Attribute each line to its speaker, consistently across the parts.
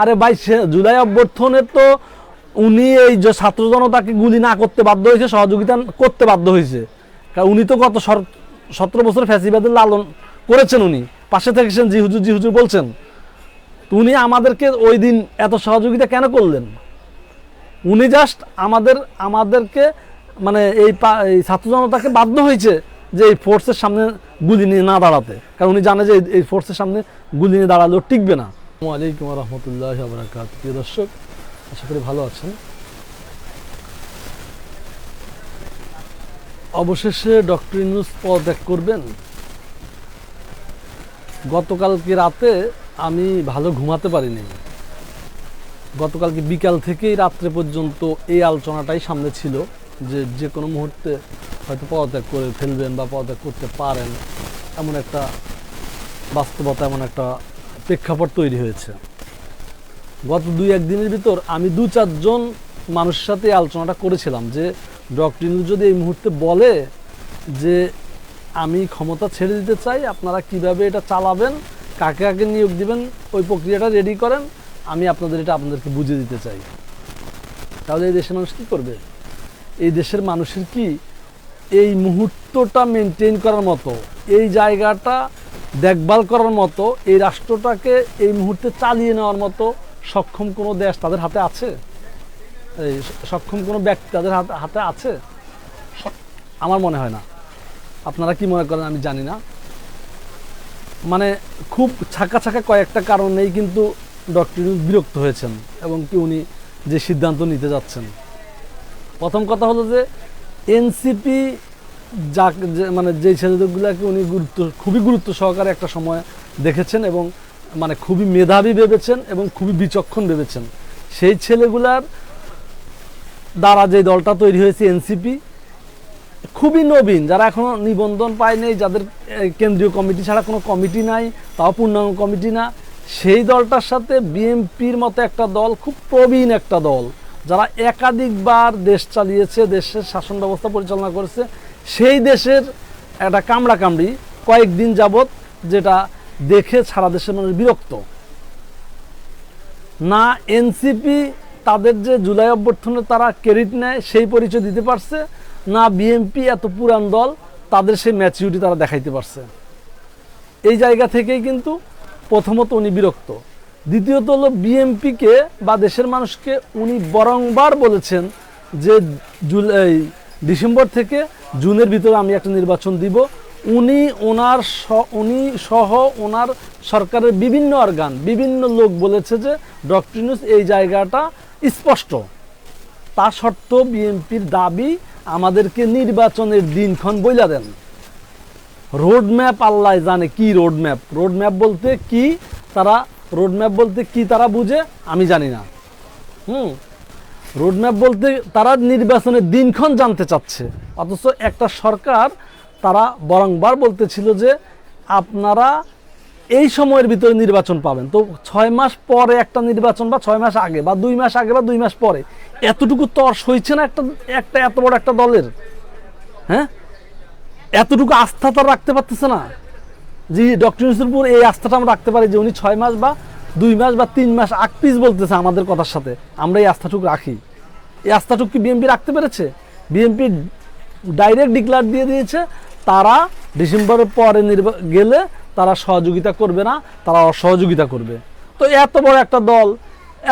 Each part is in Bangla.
Speaker 1: আরে ভাই জুলাই অভ্যর্থনে তো উনি এই যে ছাত্র জনতাকে গুলি না করতে বাধ্য হয়েছে, সহযোগিতা করতে বাধ্য হয়েছে। কারণ উনি তো গত সতেরো বছর ফ্যাসিবাদের লালন করেছেন উনি। পাশে থেকেছেন জি হুজুর জি হুজুর বলছেন, তো উনি আমাদেরকে ওই দিন এত সহযোগিতা কেন করলেন? উনি জাস্ট আমাদের, আমাদেরকে মানে এই ছাত্র জনতাকে বাধ্য হয়েছে যে এই ফোর্সের সামনে গুলি নিয়ে না দাঁড়াতে। কারণ উনি জানে যে এই ফোর্সের সামনে গুলি নিয়ে দাঁড়ালেও টিকবে না। ওয়ালাইকুম রহমতুল্লাহ আবরাকাত প্রিয় দর্শক, আশা করি ভালো আছেন। অবশেষে ডক্টর ইউনুস পদত্যাগ করবেন। গতকালকে রাতে আমি ভালো ঘুমাতে পারিনি। গতকালকে বিকাল থেকেই রাত্রে পর্যন্ত এই আলোচনাটাই সামনে ছিল যে যে কোনো মুহূর্তে হয়তো পদত্যাগ করে ফেলবেন বা পদত্যাগ করতে পারেন। এমন একটা বাস্তবতা, এমন একটা প্রেক্ষাপট তৈরি হয়েছে। গত দুই একদিনের ভিতর আমি দু চারজন মানুষের সাথে আলোচনাটা করেছিলাম যে, ডক্টর যদি এই মুহূর্তে বলে যে, আমি ক্ষমতা ছেড়ে দিতে চাই, আপনারা কীভাবে এটা চালাবেন, কাকে কাকে নিয়োগ দিবেন, ওই প্রক্রিয়াটা রেডি করেন, আমি আপনাদের এটা আপনাদেরকে বুঝিয়ে দিতে চাই। তাহলে এই দেশের মানুষ কী করবে? এই দেশের মানুষের কি এই মুহূর্তটা মেনটেন করার মতো, এই জায়গাটা দেখভাল করার মতো এই রাষ্ট্রটাকে এই মুহূর্তে চালিয়ে নেওয়ার মতো সক্ষম কোনো দেশ তাদের হাতে আছে? এই সক্ষম কোনো ব্যক্তি তাদের হাতে হাতে আছে? আমার মনে হয় না। আপনারা কি মনে করেন আমি জানি না। মানে খুব ছাকা ছাকা কয়েকটা কারণেই কিন্তু ডক্টর বিরক্ত হয়েছেন এবং কি উনি যে সিদ্ধান্ত নিতে যাচ্ছেন। প্রথম কথা হলো যে এনসিপি যা মানে যে ছেলেগুলোকে উনি গুরুত্ব, খুবই গুরুত্ব সহকারে একটা সময় দেখেছেন এবং মানে খুবই মেধাবী ভেবেছেন এবং খুবই বিচক্ষণ ভেবেছেন। সেই ছেলেগুলার দ্বারা যে দলটা তৈরি হয়েছে এনসিপি, খুবই নবীন, যারা এখনও নিবন্ধন পায়নি যাদের কেন্দ্রীয় কমিটি ছাড়া কোনো কমিটি নাই, তাও পূর্ণাঙ্গ কমিটি না, সেই দলটার সাথে বিএনপির মতো একটা দল, খুব প্রবীণ একটা দল, যারা একাধিকবার দেশ চালিয়েছে, দেশের শাসন ব্যবস্থা পরিচালনা করেছে সেই দেশের একটা কামড়া কামড়ি কয়েকদিন যাবৎ যেটা দেখে সারা দেশের মানুষ বিরক্ত। না এনসিপি তাদের যে জুলাই অভ্যর্থনে তারা ক্রেডিট নেয়, সেই পরিচয় দিতে পারছে, না বিএনপি এত পুরান দল, তাদের সেই ম্যাচিউরিটি তারা দেখাইতে পারছে। এই জায়গা থেকেই কিন্তু প্রথমত উনি বিরক্ত। দ্বিতীয়ত হলো বিএনপিকে বা দেশের মানুষকে উনি বরংবার বলেছেন যে জুলাই ডিসেম্বর থেকে জুনের ভিতরে আমি একটা নির্বাচন দিব। উনি ওনার উনি সহ ওনার সরকারের বিভিন্ন অর্গান বিভিন্ন লোক বলেছে যে ডক্টর এই জায়গাটা স্পষ্ট। তা সত্ত্বেও বিএনপির দাবি আমাদেরকে নির্বাচনের দিনক্ষণ বইলা দেন। রোড ম্যাপ আল্লাহ জানে কি রোড ম্যাপ রোড ম্যাপ বলতে কি? তারা রোড ম্যাপ বলতে কি তারা বুঝে? আমি জানি না। হুম? রোড ম্যাপ বলতে তারা নির্বাচনের দিনক্ষণ জানতে চাচ্ছে। অথচ একটা সরকার তারা বরংবার বলতেছিল যে আপনারা এই সময়ের ভিতরে নির্বাচন পাবেন। তো ছয় মাস পরে একটা নির্বাচন বা ছয় মাস আগে বা দুই মাস আগে বা দুই মাস পরে এতটুকু তর্স হয়েছে না একটা একটা এত বড় একটা দলের? হ্যাঁ? এতটুকু আস্থা তো আর রাখতে পারতেছে না। যে ডক্টর ইউসুফের উপর এই আস্থাটা আমরা রাখতে পারি যে উনি ছয় মাস বা দুই মাস বা তিন মাস আগ পিস বলতেছে আমাদের কথার সাথে। আমরা এই আস্থাটুক রাখি। এই আস্থাটুক কি বিএনপি রাখতে পেরেছে? বিএনপি ডাইরেক্ট ডিক্লার দিয়ে দিয়েছে, তারা ডিসেম্বরের পরে গেলে তারা সহযোগিতা করবে না, তারা অসহযোগিতা করবে। তো এত বড় একটা দল,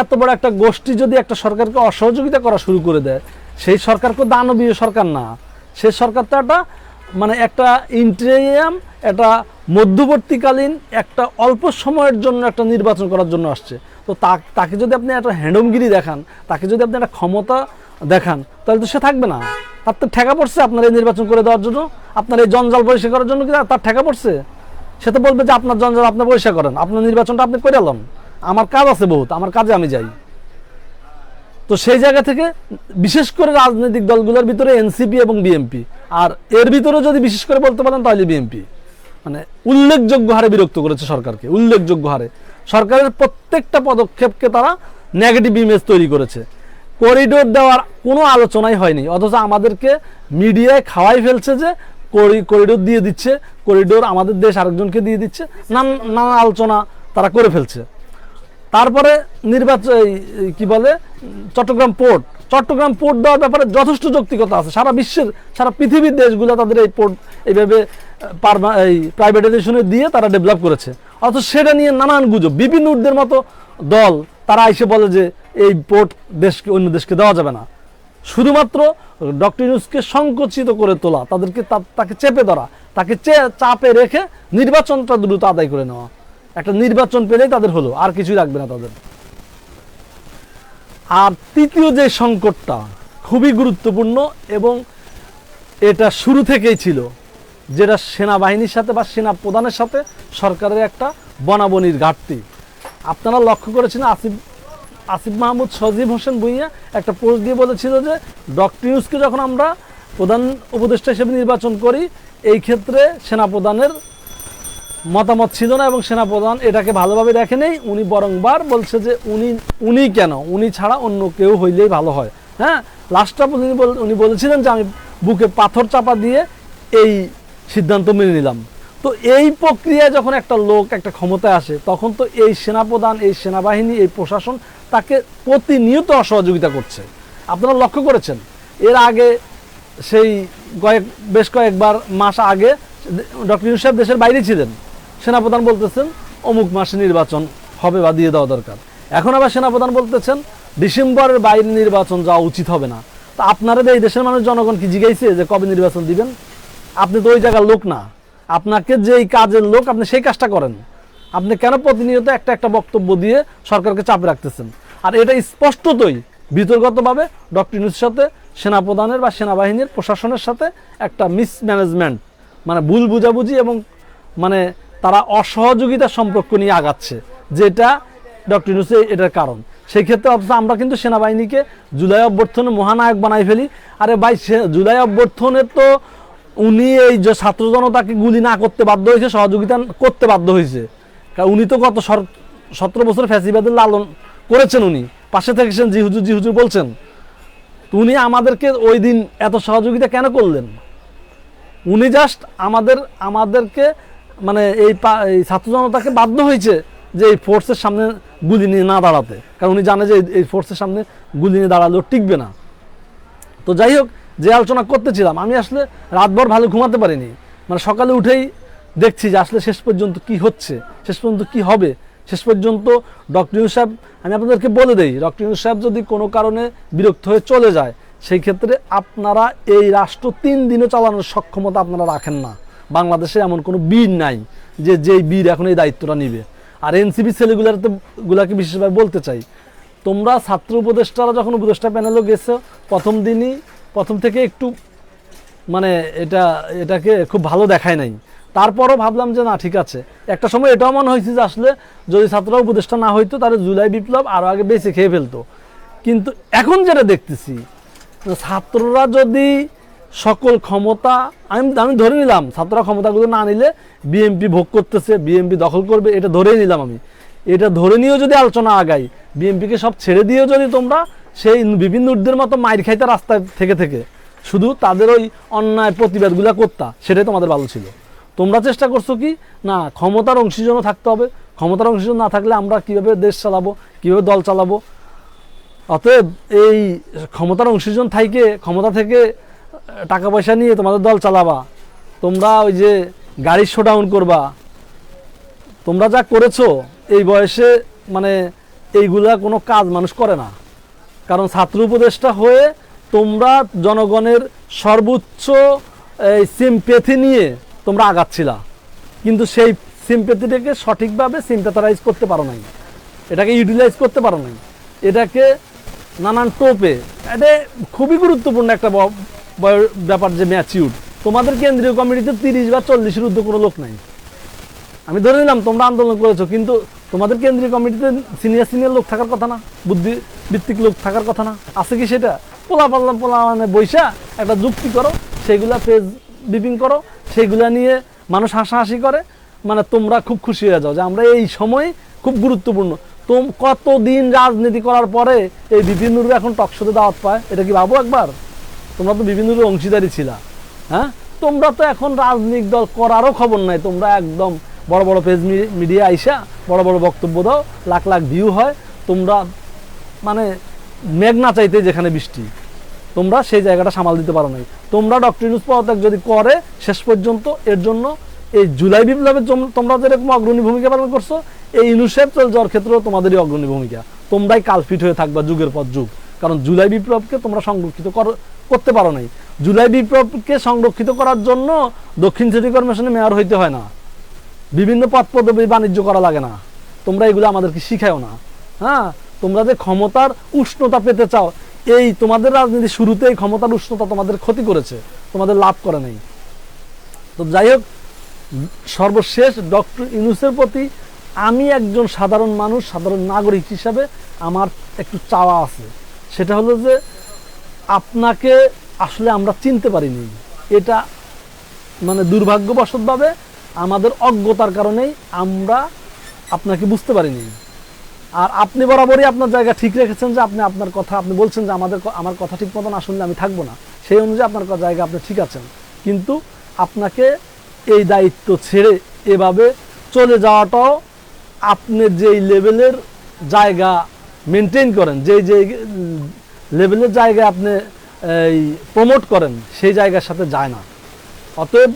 Speaker 1: এত বড় একটা গোষ্ঠী যদি একটা সরকারকে অসহযোগিতা করা শুরু করে দেয়, সেই সরকার তো দানবীয় সরকার না। সেই সরকার তো একটা মানে একটা ইন্টেরিয়াম একটা মধ্যবর্তীকালীন, একটা অল্প সময়ের জন্য একটা নির্বাচন করার জন্য আসছে। তো তাকে যদি আপনি একটা হ্যান্ডমগিরি দেখান, তাকে যদি আপনি একটা ক্ষমতা দেখান, তাহলে তো সে থাকবে না। তার তো ঠেকা পড়ছে আপনার এই নির্বাচন করে দেওয়ার জন্য। আপনার এই জঞ্জাল পরিষ্কার করার জন্য কি তার- ঠেকা পড়ছে? সে তো বলবে যে আপনার জঞ্জাল আপনি পরিষ্কার করেন, আপনার নির্বাচনটা আপনি করে এলাম আমার কাজ আছে বহুত, আমার কাজে আমি যাই। তো সেই জায়গা থেকে, বিশেষ করে রাজনৈতিক দলগুলোর ভিতরে এনসিপি এবং বিএনপি আর এর ভিতরে যদি বিশেষ করে বলতে পারেন, তাহলে বিএনপি মানে উল্লেখযোগ্য হারে বিরক্ত করেছে সরকারকে, উল্লেখযোগ্য হারে। সরকারের প্রত্যেকটা পদক্ষেপকে তারা নেগেটিভ ইমেজ তৈরি করেছে। করিডোর দেওয়ার কোনো আলোচনাই হয়নি, অথচ আমাদেরকে মিডিয়ায় খাওয়াই ফেলছে যে করি- করিডোর দিয়ে দিচ্ছে করিডোর আমাদের দেশ আরেকজনকে দিয়ে দিচ্ছে, নানা নানা আলোচনা তারা করে ফেলছে। তারপরে নির্বাচন কি বলে চট্টগ্রাম পোর্ট চট্টগ্রাম পোর্ট দেওয়ার ব্যাপারে যথেষ্ট যৌক্তিকতা আছে। সারা বিশ্বের, সারা পৃথিবীর দেশগুলো তাদের এই পোর্ট এইভাবে এই প্রাইভেটাইজেশনে দিয়ে তারা ডেভেলপ করেছে। অথচ সেটা নিয়ে নানান গুজব। বিভিন্ন উদ্দের মতো দল, তারা এসে বলে যে এই পোর্ট দেশকে, অন্য দেশকে দেওয়া যাবে না। শুধুমাত্র ডক্টর ইউনুসকে সংকুচিত করে তোলা, তাদেরকে তাকে চেপে ধরা, তাকে চাপে রেখে নির্বাচনটা দ্রুত আদায় করে নেওয়া। একটা নির্বাচন পেলেই তাদের হলো, আর কিছুই রাখবে না তাদের। আর তৃতীয় যে সংকটটা খুবই গুরুত্বপূর্ণ এবং এটা শুরু থেকেই ছিল, যেটা সেনাবাহিনীর সাথে বা সেনা প্রধানের সাথে সরকারের একটা বনাবনির ঘাটতি। আপনারা লক্ষ্য করেছেন আসিফ আসিফ মাহমুদ সজীব হোসেন ভুইয়া একটা পোস্ট দিয়ে বলেছিল যে ডক্টর ইউসকে যখন আমরা প্রধান উপদেষ্টা হিসেবে নির্বাচন করি, এই ক্ষেত্রে সেনাপ্রধানের মতামত ছিল না এবং সেনাপ্রধান এটাকে ভালোভাবে দেখে নেই উনি বরংবার বলছে যে উনি উনি কেন? উনি ছাড়া অন্য কেউ হইলেই ভালো হয়। হ্যাঁ? লাস্টটা উনি উনি বলেছিলেন যে আমি বুকে পাথর চাপা দিয়ে এই সিদ্ধান্ত মেনে নিলাম। তো এই প্রক্রিয়ায় যখন একটা লোক একটা ক্ষমতায় আসে, তখন তো এই সেনাপ্রধান, এই সেনাবাহিনী, এই প্রশাসন তাকে প্রতিনিয়ত অসহযোগিতা করছে। আপনারা লক্ষ্য করেছেন? এর আগে সেই কয়েক, বেশ কয়েকবার মাস আগে ডক্টর ইউনুস সাহেব দেশের বাইরে ছিলেন। সেনাপ্রধান বলতেছেন, অমুক মাসে নির্বাচন হবে বা দিয়ে দেওয়া দরকার। এখন আবার সেনাপ্রধান বলতেছেন, ডিসেম্বরের বাইরে নির্বাচন যাওয়া উচিত হবে না। তো আপনারা এই দেশের মানুষ জনগণ কি জিজ্ঞাইছে যে কবে নির্বাচন দিবেন? আপনি তো ওই জায়গার লোক না। আপনাকে যেই কাজের লোক, আপনি সেই কাজটা করেন। আপনি কেন প্রতিনিয়ত একটা একটা বক্তব্য দিয়ে সরকারকে চাপে রাখতেছেন? আর এটা স্পষ্টতই বিতর্গতভাবে ডক্টর ইউনুসের সাথে, সেনাপ্রধানের বা সেনাবাহিনীর প্রশাসনের সাথে একটা মিসম্যানেজমেন্ট মানে ভুল বুঝাবুঝি এবং মানে তারা অসহযোগিতার সম্পর্ক নিয়ে আগাচ্ছে, যেটা ডক্টর ইউনুসে এটার কারণ। সেই ক্ষেত্রে অথচ আমরা কিন্তু সেনাবাহিনীকে জুলাই অভ্যর্থনে মহানায়ক বানাই ফেলি। আরে ভাই জুলাই অভ্যর্থনে তো উনি এই যে ছাত্র জনতাকে গুলি না করতে বাধ্য হয়েছে, সহযোগিতা করতে বাধ্য হয়েছে। কারণ উনি তো গত সতেরো বছর ফ্যাসিবাদের লালন করেছেন উনি। পাশে থেকেছেন জি হুজুর জি হুজুর বলছেন। তো উনি আমাদেরকে ওই দিন এত সহযোগিতা কেন করলেন? উনি জাস্ট আমাদের, আমাদেরকে মানে এই ছাত্র জনতাকে বাধ্য হয়েছে যে এই ফোর্সের সামনে গুলি নিয়ে না দাঁড়াতে। কারণ উনি জানে যে এই- ফোর্সের সামনে গুলি নিয়ে দাঁড়ালেও টিকবে না। তো যাই হোক, যে আলোচনা করতেছিলাম, আমি আসলে রাতভর ভালো ঘুমাতে পারিনি। মানে সকালে উঠেই দেখছি যে আসলে শেষ পর্যন্ত কি হচ্ছে, শেষ পর্যন্ত কি হবে। শেষ পর্যন্ত ডক্টর ইউনুস সাহেব, আমি আপনাদেরকে বলে দেই ডক্টর ইউনুস সাহেব যদি কোনো কারণে বিরক্ত হয়ে চলে যায়, সেই ক্ষেত্রে আপনারা এই রাষ্ট্র তিন দিনও চালানোর সক্ষমতা আপনারা রাখেন না। বাংলাদেশে এমন কোনো বীর নাই যে যেই বীর এখন এই দায়িত্বটা নিবে। আর এনসিপি ছেলেগুলাতে গুলাকে বিশেষভাবে বলতে চাই, তোমরা ছাত্র উপদেষ্টারা যখন উপদেষ্টা প্যানেলও গেছো, প্রথম দিনই, প্রথম থেকে একটু মানে এটা, এটাকে খুব ভালো দেখায় নাই। তারপরও ভাবলাম যে না, ঠিক আছে। একটা সময় এটাও মনে হয়েছে যে আসলে যদি ছাত্ররা উপদেষ্টা না হইতো, তাহলে জুলাই বিপ্লব আরও আগে বেঁচে খেয়ে ফেলতো। কিন্তু এখন যেটা দেখতেছি, ছাত্ররা যদি সকল ক্ষমতা, আমি আমি ধরে নিলাম, ছাত্ররা ক্ষমতাগুলো না নিলে বিএমপি ভোগ করতেছে বিএমপি দখল করবে, এটা ধরেই নিলাম আমি। এটা ধরে নিয়েও যদি আলোচনা আগাই বিএমপিকে সব ছেড়ে দিয়েও যদি তোমরা সেই বিভিন্ন উর্দের মতো মাইর খাইতে রাস্তায় থেকে থেকে, শুধু তাদের ওই অন্যায় প্রতিবাদগুলো করতা, সেটাই তোমাদের ভালো ছিল। তোমরা চেষ্টা করছ কি? না, ক্ষমতার অংশীজনও থাকতে হবে। ক্ষমতার অংশীজন না থাকলে আমরা কীভাবে দেশ চালাবো, কীভাবে দল চালাবো? অতএব এই ক্ষমতার অংশীজন থাইকে, ক্ষমতা থেকে টাকা পয়সা নিয়ে তোমাদের দল চালাবা। তোমরা ওই যে গাড়ি শোডাউন করবা। তোমরা যা করেছ, এই বয়সে মানে এইগুলা কোনো কাজ মানুষ করে না। কারণ ছাত্র উপদেষ্টা হয়ে তোমরা জনগণের সর্বোচ্চ, এই সিম্পেথি নিয়ে তোমরা আগাচ্ছিলা। কিন্তু সেই সিম্পেথিটাকে সঠিকভাবে সিম্পেথারাইজ করতে পারো নাই। এটাকে ইউটিলাইজ করতে পারো নাই। এটাকে নানান টোপে, এটা খুবই গুরুত্বপূর্ণ একটা ব্যাপার যে ম্যাচিউর, তোমাদের কেন্দ্রীয় কমিটিতে তিরিশ বা চল্লিশের ঊর্ধ্বে কোনো লোক নাই। আমি ধরে নিলাম তোমরা আন্দোলন করেছ, কিন্তু তোমাদের কেন্দ্রীয় কমিটিতে সিনিয়র সিনিয়র লোক থাকার কথা না, বুদ্ধি ভিত্তিক লোক থাকার কথা না। আছে কি সেটা? পোলা পাল্লা পোলা মানে বৈশা, একটা যুক্তি করো, সেগুলা পেজ বিপিং করো, সেগুলা নিয়ে মানুষ হাসাহাসি করে মানে তোমরা খুব খুশি হয়ে যাও যে আমরা এই সময় খুব গুরুত্বপূর্ণ। তোম, কতদিন রাজনীতি করার পরে এই বিভিন্ন এখন টকশোতে দাওয়াত পায়, এটা কি ভাবো একবার? তোমরা তো বিভিন্ন অংশীদারি ছিলা হ্যাঁ? তোমরা তো এখন রাজনৈতিক দল করারও খবর নাই। তোমরা একদম বড় বড় পেজ মিডিয়া আইসা বড় বড় বক্তব্য দাও, লাখ লাখ ভিউ হয়। তোমরা মানে মেঘ না চাইতে যেখানে বৃষ্টি, তোমরা সেই জায়গাটা সামাল দিতে পারো নাই। তোমরা ডক্টর ইউনুস পদত্যাগ যদি করে, শেষ পর্যন্ত এর জন্য এই জুলাই বিপ্লবের তোমরা যেরকম অগ্রণী ভূমিকা পালন করছ, এই ইউনুসেফ চল যাওয়ার ক্ষেত্রেও তোমাদেরই অগ্রণী ভূমিকা। তোমরাই কালফিট হয়ে থাকবা যুগের পর যুগ। কারণ জুলাই বিপ্লবকে তোমরা সংরক্ষিত করতে পারো নাই। জুলাই বিপ্লবকে সংরক্ষিত করার জন্য দক্ষিণ সিটি কর্পোরেশনে মেয়র হইতে হয় না। বিভিন্ন পদ পদবি বাণিজ্য করা লাগে না। তোমরা এগুলো আমাদেরকে শিখাও না। হ্যাঁ? তোমরা যে ক্ষমতার উষ্ণতা পেতে চাও, এই তোমাদের রাজনীতি শুরুতেই ক্ষমতার উষ্ণতা তোমাদের ক্ষতি করেছে, তোমাদের লাভ করে নেই। তো যাই হোক, সর্বশেষ ডক্টর ইউনুসের প্রতি আমি একজন সাধারণ মানুষ, সাধারণ নাগরিক হিসাবে আমার একটু চাওয়া আছে। সেটা হলো যে আপনাকে আসলে আমরা চিনতে পারিনি। এটা মানে দুর্ভাগ্যবশতভাবে আমাদের অজ্ঞতার কারণেই আমরা আপনাকে বুঝতে পারিনি। আর আপনি বরাবরই আপনার জায়গা ঠিক রেখেছেন যে আপনি আপনার কথা, আপনি বলছেন যে আমাদের আমার কথা ঠিক মতো না শুনলে আমি থাকব না। সেই অনুযায়ী আপনার জায়গা আপনি ঠিক আছেন। কিন্তু আপনাকে এই দায়িত্ব ছেড়ে এভাবে চলে যাওয়াটাও আপনি যেই লেভেলের জায়গা মেনটেন করেন, যেই যে লেভেলের জায়গায় আপনি, এই প্রমোট করেন, সেই জায়গার সাথে যায় না। অতএব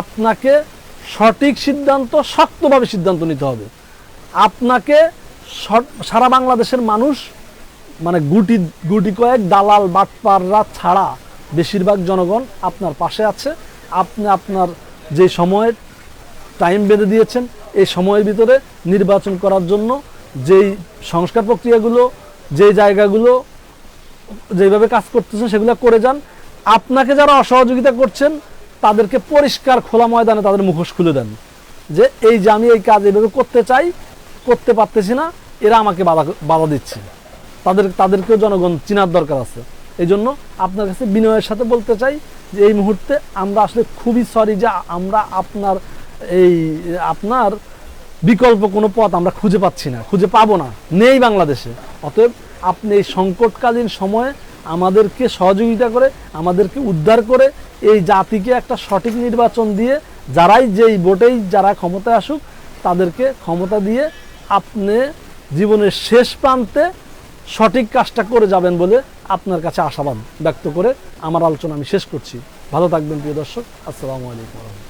Speaker 1: আপনাকে সঠিক সিদ্ধান্ত, শক্তভাবে সিদ্ধান্ত নিতে হবে। আপনাকে সারা বাংলাদেশের মানুষ মানে গুটি গুটি কয়েক দালাল, বাটপাররা ছাড়া বেশিরভাগ জনগণ আপনার পাশে আছে। আপনি আপনার যে সময়ের টাইম বেঁধে দিয়েছেন, এই সময়ের ভিতরে নির্বাচন করার জন্য যেই সংস্কার প্রক্রিয়াগুলো, যেই জায়গাগুলো যেভাবে কাজ করতেছেন, সেগুলো করে যান। আপনাকে যারা অসহযোগিতা করছেন, তাদেরকে পরিষ্কার খোলা ময়দানে তাদের মুখোশ খুলে দেন। যে এই যে আমি এই কাজ এইভাবে করতে চাই, করতে পারতেছি না, এরা আমাকে বাধা বাধা দিচ্ছে। তাদের, তাদেরকেও জনগণ চিনার দরকার আছে। এই জন্য আপনার কাছে বিনয়ের সাথে বলতে চাই যে এই মুহূর্তে আমরা আসলে খুবই সরি যে আমরা আপনার এই, আপনার বিকল্প কোনো পথ আমরা খুঁজে পাচ্ছি না, খুঁজে পাবো না। নেই বাংলাদেশে। অতএব আপনি এই সংকটকালীন সময়ে আমাদেরকে সহযোগিতা করে, আমাদেরকে উদ্ধার করে এই জাতিকে একটা সঠিক নির্বাচন দিয়ে যারাই যেই ভোটেই যারা ক্ষমতায় আসুক, তাদেরকে ক্ষমতা দিয়ে আপনি জীবনের শেষ প্রান্তে সঠিক কাজটা করে যাবেন বলে আপনার কাছে আশাবাদ ব্যক্ত করে আমার আলোচনা আমি শেষ করছি। ভালো থাকবেন প্রিয় দর্শক, আসসালামু আলাইকুম।